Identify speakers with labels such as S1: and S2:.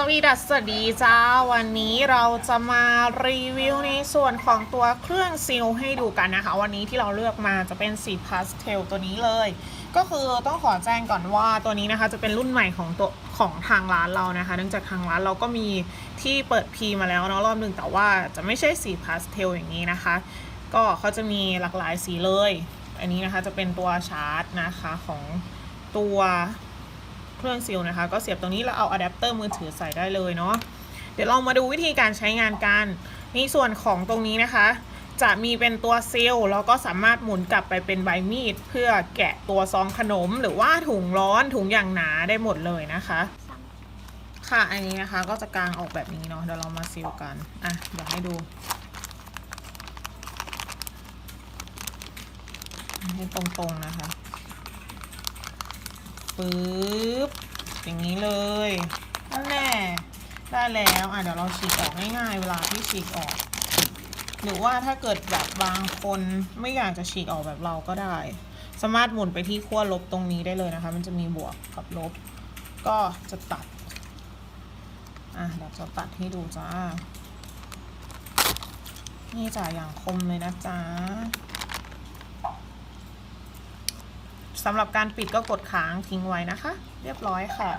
S1: สวีดัสสวัสดีจ้า วันนี้เราจะมารีวิวในส่วนของตัวเครื่องซีลให้ดูกันนะคะ วันนี้ที่เราเลือกมาจะเป็นสีพาสเทลตัวนี้เลย ก็คือต้องขอแจ้งก่อนว่าตัวนี้นะคะจะเป็นรุ่นใหม่ของตัวของทางร้านเรานะคะ เนื่องจากทางร้านเราก็มีที่เปิดพีมาแล้วเนาะรอบหนึ่งแต่ว่าจะไม่ใช่สีพาสเทลอย่างนี้นะคะ ก็เขาจะมีหลากหลายสีเลย อันนี้นะคะจะเป็นตัวชาร์จนะคะของตัว เครื่องซีลนะคะ ก็เสียบตรงนี้แล้วเอาอะแดปเตอร์มือถือใส่ได้เลยเนาะเดี๋ยวเรามาดูวิธีการใช้งานกันในส่วนของตรงนี้นะคะ จะมีเป็นตัวซีลแล้วก็สามารถหมุนกลับไปเป็นใบมีด เพื่อแกะตัวซองขนม หรือว่าถุงร้อนถุงอย่างหนาได้หมดเลยนะคะ ค่ะอันนี้นะคะก็จะกางออกแบบนี้เนาะเดี๋ยวเรามาซีลกันอะเดี๋ยวให้ดูให้ตรงๆนะคะ ปึ๊บอย่างนี้เลยนั่นแน่ได้แล้วอะเดี๋ยวเราฉีกออกง่ายๆ เวลาที่ฉีกออก หรือว่าถ้าเกิดแบบบางคนไม่อยากจะฉีกออกแบบเราก็ได้ สามารถหมุนไปที่ขั้วลบตรงนี้ได้เลยนะคะ มันจะมีบวกกับลบ ก็จะตัดอะเดี๋ยวจะตัดให้ดูจ้า นี่จ่าอย่างคมเลยนะจ๊ะ สำหรับการปิดก็กดค้างทิ้งไว้นะคะ เรียบร้อยค่ะ